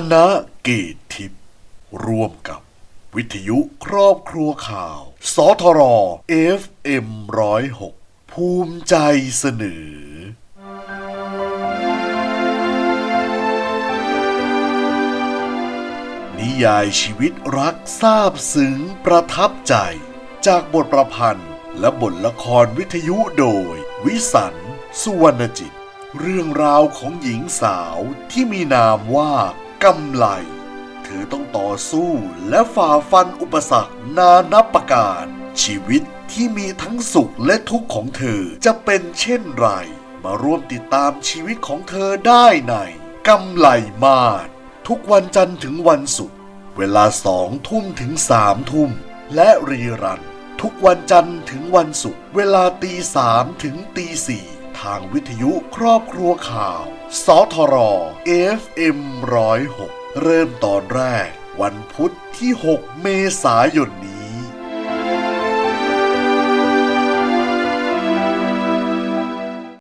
คณะเกตทิพย์ร่วมกับ วิทยุครอบครัวข่าว สทร FM 106ภูมิใจเสนอ นิยายชีวิตรักซาบซึ้งประทับใจ จากบทประพันธ์และบทละครวิทยุโดย วิสันสุวรรณจิต เรื่องราวของหญิงสาวที่มีนามว่า กำไลเธอต้องต่อสู้และฝ่าฟันอุปสรรคนานับประการ ชีวิตที่มีทั้งสุขและทุกข์ของเธอจะเป็นเช่นไร มาร่วมติดตามชีวิตของเธอได้ในกำไลมาศทุกวันจันทร์ถึงวันศุกร์เวลาสองทุ่มถึงสามทุ่ม และรีรัน ทุกวันจันทร์ถึงวันศุกร์เวลาตีสามถึงตีสี่ ทางวิทยุครอบครัวข่าว สทร FM 106เริ่มตอนแรก วันพุธที่ 6 เมษายนนี้